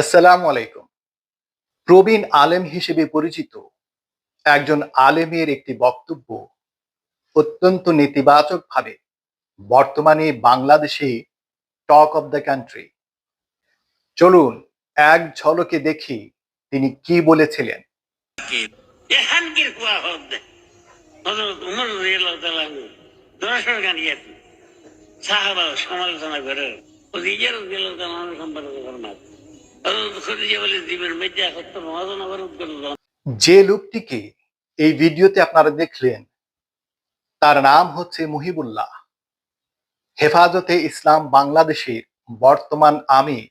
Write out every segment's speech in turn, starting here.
আসসালামু আলাইকুম। প্রবীণ আলেম হিসেবে পরিচিত একজন আলেমের একটি বক্তব্য অত্যন্ত নেতিবাচকভাবে বর্তমানে বাংলাদেশে টক অব দ্য কান্ট্রি চলুন এক ঝলকে দেখি তিনি কি বলেছিলেন। সমালোচনা করে। যে লোকটিকে এই ভিডিওতে আপনারা দেখলেন, তার নাম হচ্ছে মুহিবুল্লাহ। হেফাজতে ইসলাম বাংলাদেশের বর্তমান আমির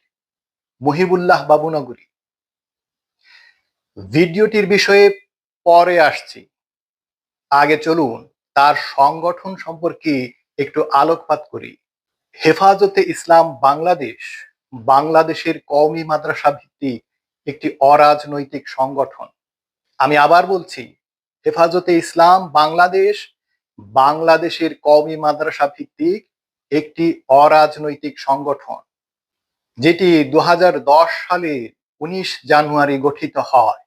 মুহিবুল্লাহ বাবুনগরী। ভিডিওটির বিষয়ে পরে আসছি। আগে চলুন, তার সংগঠন সম্পর্কে একটু আলোকপাত করি। হেফাজতে ইসলাম বাংলাদেশ বাংলাদেশের কওমি মাদ্রাসা ভিত্তিক একটি অরাজনৈতিক সংগঠন। আমি আবার বলছি, হেফাজতে ইসলাম বাংলাদেশ, বাংলাদেশের কওমি মাদ্রাসা ভিত্তিক একটি অরাজনৈতিক সংগঠন, যেটি দু হাজার দশ সালে উনিশ জানুয়ারি গঠিত হয়।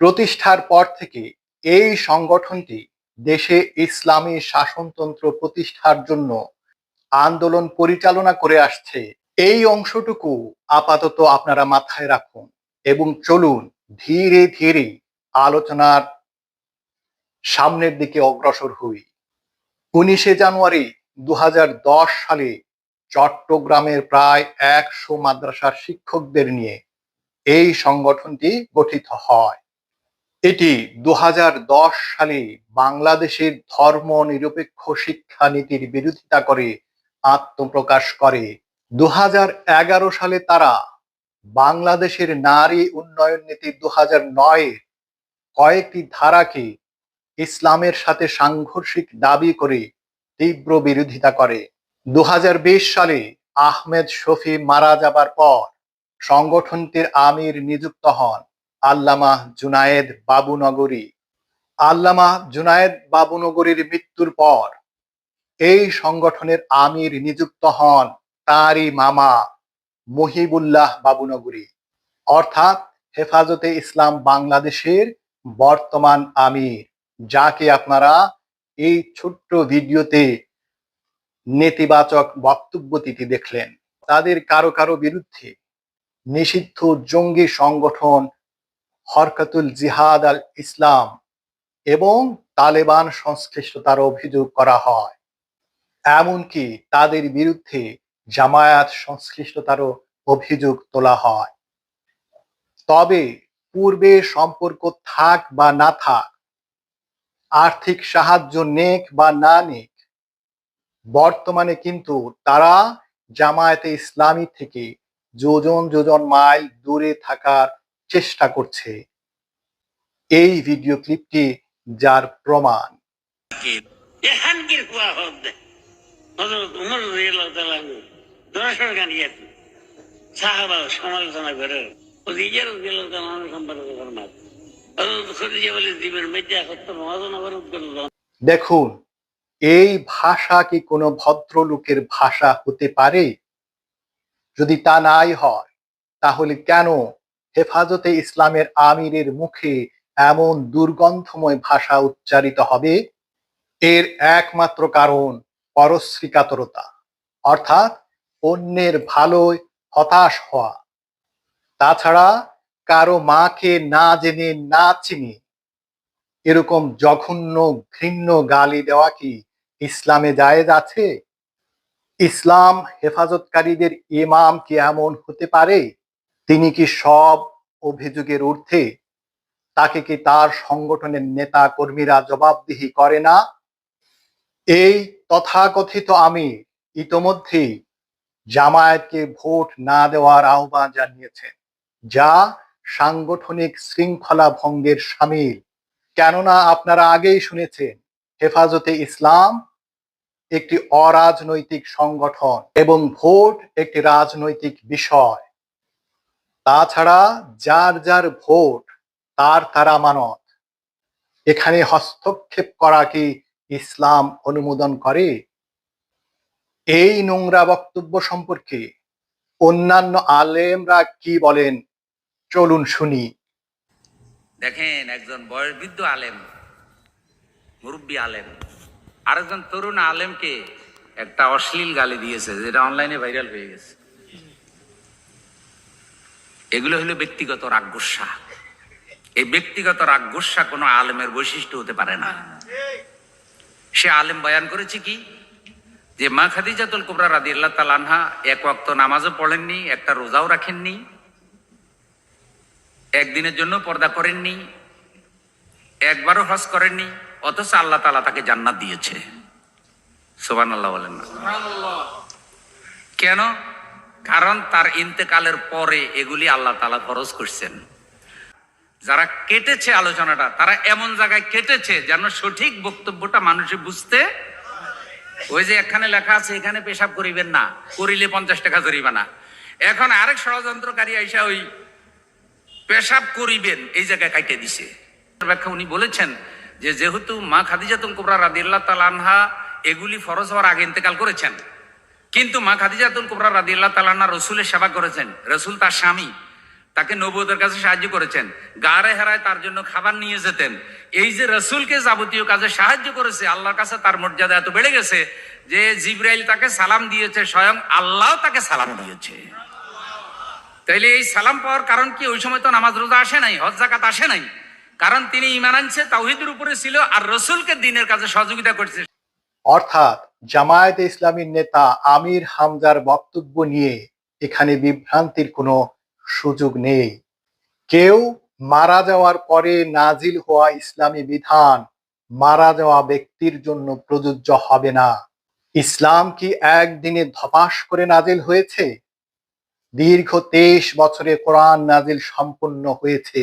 প্রতিষ্ঠার পর থেকে এই সংগঠনটি দেশে ইসলামী শাসনতন্ত্র প্রতিষ্ঠার জন্য আন্দোলন পরিচালনা করে আসছে। এই অংশটুকু আপাতত আপনারা মাথায় রাখুন এবং চলুন ধীরে ধীরে আলোচনার সামনের দিকে অগ্রসর হই। উনিশে জানুয়ারি দু হাজার দশ সালে চট্টগ্রামের প্রায় একশো মাদ্রাসার শিক্ষকদের নিয়ে এই সংগঠনটি গঠিত হয়। এটি দু হাজার দশ সালে বাংলাদেশের ধর্ম নিরপেক্ষ শিক্ষানীতির বিরোধিতা করে আত্মপ্রকাশ করে। দু হাজার এগারো সালে তারা বাংলাদেশের নারী উন্নয়ন নীতি দু নয়ের কয়েকটি ধারাকে ইসলামের সাথে সাংঘর্ষিক দাবি করে তীব্র বিরোধিতা করে। দু হাজার বিশ সালে আহমেদ শফি মারা যাবার পর সংগঠনটির আমির নিযুক্ত হন আল্লামা জুনায়েদ বাবুনগরী। আল্লামা জুনায়েদ বাবুনগরীর মৃত্যুর পর এই সংগঠনের আমির নিযুক্ত হন তারই মামা মহিবুল্লাহ বাবুনগরী। অর্থাৎ হেফাজতে ইসলাম বাংলাদেশের বর্তমান আমির, যাকে আপনারা এই ছোট্ট ভিডিওতে নেতিবাচক বক্তব্যটিতে দেখলেন। তাদের কারও কারও বিরুদ্ধে নিষিদ্ধ জঙ্গি সংগঠন হরকাতুল জিহাদ আল ইসলাম এবং তালেবান সংশ্লিষ্টতার অভিযোগ করা হয়। এমনকি তাদের বিরুদ্ধে জামায়াত সংশ্লিষ্টতারও অভিযোগ তোলা হয়। তবে পূর্বে সম্পর্ক থাক বা না থাক, আর্থিক সাহায্য নেক বা না নেক, বর্তমানে কিন্তু তারা জামায়াতে ইসলামী থেকে যোজন যোজন মাইল দূরে থাকার চেষ্টা করছে। এই ভিডিও ক্লিপটি যার প্রমাণ। গান গিয়েছেন সাহাবা সমালোচনা করে তাআলা সম্পর্কে দেখুন, এই ভাষা কি কোনো ভদ্রলোকের ভাষা হতে পারে? যদি তা নাই হয়, তাহলে কেন হেফাজতে ইসলামের আমিরের মুখে এমন দুর্গন্ধময় ভাষা উচ্চারিত হবে? এর একমাত্র কারণ পরশ্রীকাতরতা। অর্থাৎ অন্যের ভালোয় হতাশ হওয়া। তাছাড়া কারও মাকে না জেনে না চিনে এরকম জঘন্য ঘৃণ্য গালি দেওয়া কি ইসলামে জায়েজ আছে? ইসলাম হেফাজতকারীদের ইমাম কি এমন হতে পারে? তিনি কি সব অভিযোগের ঊর্ধ্বে? তাকে কি তার সংগঠনের নেতা কর্মীরা জবাবদিহি করে না? এই তথাকথিত আমি ইতোমধ্যেই জামায়াতকে ভোট না দেওয়ার আহ্বান জানিয়েছেন, যা সাংগঠনিক শৃঙ্খলা ভঙ্গের সামিল। কেননা আপনারা আগেই শুনেছেন, হেফাজতে ইসলাম একটি অরাজনৈতিক সংগঠন এবং ভোট একটি রাজনৈতিক বিষয়। তাছাড়া যার যার ভোট, তার তার আমানত এখানে হস্তক্ষেপ করা কি ইসলাম অনুমোদন করে? এই নোংরা বক্তব্য সম্পর্কে অন্যান্য আলেমরা কি বলেন? চলুন শুনি। দেখেন, একজন বয়সবৃদ্ধ আলেম, মুরব্বী আলেম, আরেকজন তরুণ আলেমকে একটা অশ্লীল গালি দিয়েছে, যেটা অনলাইনে ভাইরাল হয়ে গেছে। এগুলো হলো ব্যক্তিগত রাগ গুসা এই ব্যক্তিগত রাগ গুসা কোনো আলেমের বৈশিষ্ট্য হতে পারে না। সে আলেম বয়ান করেছে কি? যে মা খাদিজাতুল কুবরা রাদি আল্লাহ তালানহা এক ওয়াক্ত নামাজও পড়েননি একটা রোজাও রাখেননি একদিনের জন্য পর্দা করেননি একবারও হজ করেননি অথচ আল্লাহ তালা তাকে জান্নাত দিয়েছে। সোবান আল্লাহ বলেন না। কেন? কারণ তার ইন্তেকালের পরে এগুলি আল্লাহ তালা ফরজ করছেন। যারা কেটেছে আলোচনাটা তারা এমন জায়গায় কেটেছে যেন সঠিক বক্তব্যটা মানুষে বুঝতে ওই যে এখানে লেখা আছে, এখানে পেশাব করিবেন না, করিলে পঞ্চাশ টাকা জরিমানা। এখন আরেক ষড়যন্ত্রকারী আইসা ওই পেশাব করিবেন, এই জায়গায় কাটে দিছে। ব্যাখ্যা উনি বলেছেন যে যেহেতু মা খাদিজাতুল কুবরা রাদিয়াল্লাহ তালানহা এগুলি ফরজ হওয়ার আগে ইন্তেকাল করেছেন, কিন্তু মা খাদিজাতুল কুবরা রাদিয়াল্লাহ তালান্না রসুলের সেবা করেছেন। রসুল তার স্বামী। তাকে নবুয়তের কাছে সাহায্য করেছেন। গাড়ে হেরায় তার জন্য খাবার নিয়ে যেতেন। এই যে রসুলকে যাবতীয় কাজে সাহায্য করেছে, আল্লাহর কাছে তার মর্যাদা এত বেড়ে গেছে যে জিব্রাইল তাকে সালাম দিয়েছে, স্বয়ং আল্লাহ তাকে সালাম দিয়েছে। তাইলে এই সালাম পাওয়ার কারণ কি? ওই সময় তো নামাজ রোজা আসে নাই, হজ জাকাত আসে নাই। কারণ তিনি ইমান আনছে, তাওহিদের উপরে ছিল আর রসুলকে দিনের কাজে সহযোগিতা করছে। অর্থাৎ জামায়াতে ইসলামীর নেতা আমির হামজার বক্তব্য নিয়ে এখানে বিভ্রান্তির কোনো সুযোগ নেই। কেউ মারা যাওয়ার পরে নাজিল হওয়া ইসলামী বিধান মারা যাওয়া ব্যক্তির জন্য প্রযোজ্য হবে না। ইসলাম কি একদিনে ধপাস করে নাজিল হয়েছে? দীর্ঘ তেইশ বছরে কোরআন নাজিল সম্পন্ন হয়েছে।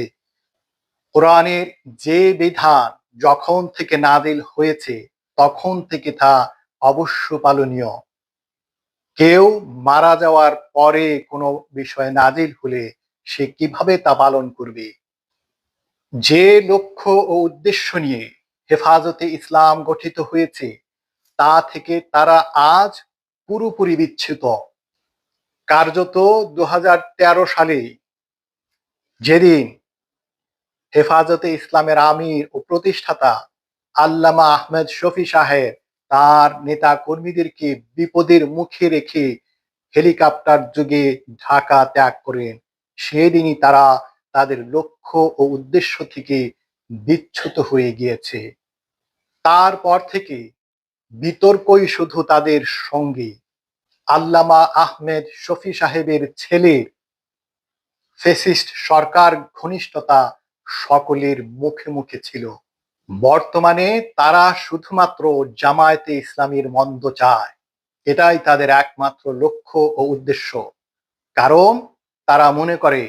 কোরআনের যে বিধান যখন থেকে নাজিল হয়েছে, তখন থেকে তা অবশ্য পালনীয়। কেউ মারা যাওয়ার পরে কোনো বিষয় নাজিল হলে সে কীভাবে তা পালন করবে? যে লক্ষ্য ও উদ্দেশ্য নিয়ে হেফাজতে ইসলাম গঠিত হয়েছে, তা থেকে তারা আজ পুরোপুরি বিচ্ছুত কার্যত দু হাজার তেরো সালে যেদিন হেফাজতে ইসলামের আমির ও প্রতিষ্ঠাতা আল্লামা আহমেদ শফি সাহেব তার নেতা কর্মীদেরকে বিপদের মুখে রেখে হেলিকপ্টার যুগে ঢাকা ত্যাগ করেন। সেদিনই তারা তাদের লক্ষ্য ও উদ্দেশ্য থেকে বিচ্যুত হয়ে গিয়েছে। তারপর থেকে বিতর্কই শুধু তাদের সঙ্গী। আল্লামা আহমেদ শফি সাহেবের ছেলে, ফেসিস্ট সরকার ঘনিষ্ঠতা সকলের মুখে মুখে ছিল। বর্তমানে তারা শুধুমাত্র জামায়াতে ইসলামীর মন্দ চায়। এটাই তাদের একমাত্র লক্ষ্য ও উদ্দেশ্য। কারণ তারা মনে করে,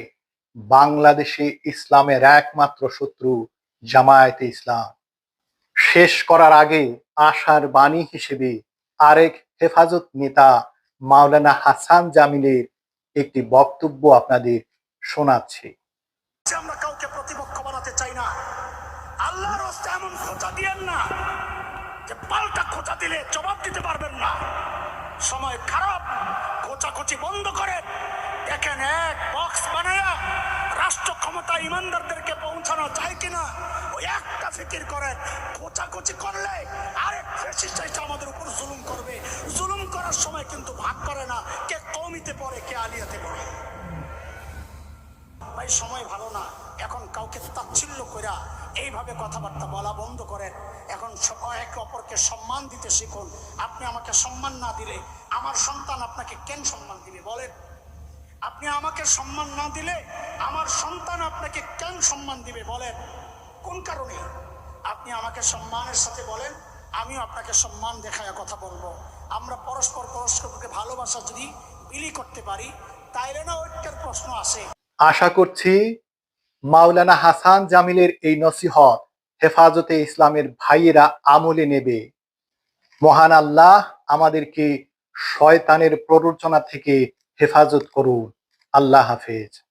বাংলাদেশে ইসলামের একমাত্র শত্রু জামায়াতে ইসলাম। শেষ করার আগে আশার বাণী হিসেবে আরেক হেফাজত নেতা মাওলানা হাসান জামিলের একটি বক্তব্য আপনাদের শোনাচ্ছি। আমরা কাউকে প্রতিপক্ষ বানাতে চাই না। আল্লাহর হস্তে এমন খোঁচা দিয়েন না যে পাল্টা খোঁচা দিলে জবাব দিতে পারবেন না। সময় খারাপ, খোঁচাখুচি বন্ধ করেন। দেখেন এক বক্স বানায়া রাষ্ট্র ক্ষমতা ইমানদারদেরকে পৌঁছানো যায় কিনা? ওই একটা ফিকির করেন, খোঁচাখুচি করলে আরেক ফেসিস্ট এসে আমাদের উপর জুলুম করবে। জুলুম করার সময় কিন্তু ভাগ করে না, কে কমিতে পড়ে, কে আলিয়াতে পড়ে। ভাই, সময় ভালো না। এখন কাউকে তাচ্ছিল্য কইরা এইভাবে কথাবার্তা বলা বন্ধ করেন। এখন একে অপরকে সম্মান দিতে শিখুন। আপনি আমাকে সম্মান না দিলে আমার সন্তান আপনাকে কেন সম্মান দিবে বলেন? আপনি আমাকে সম্মান না দিলে আমার সন্তান আপনাকে কেন সম্মান দিবে বলেন? কোন কারণে? আপনি আমাকে সম্মানের সাথে বলেন, আমিও আপনাকে সম্মান দেখায় কথা বলব। আমরা পরস্পর পরস্পরকে ভালোবাসা যদি বিলি করতে পারি, তাইলে না ঐক্যের প্রশ্ন আসে। আশা করছি মাওলানা হাসান জামিলের এই নসিহত হেফাজতে ইসলামের ভাইয়েরা আমলে নেবে। মহান আল্লাহ আমাদেরকে শয়তানের প্ররোচনা থেকে হেফাজত করুন। আল্লাহ হাফেজ।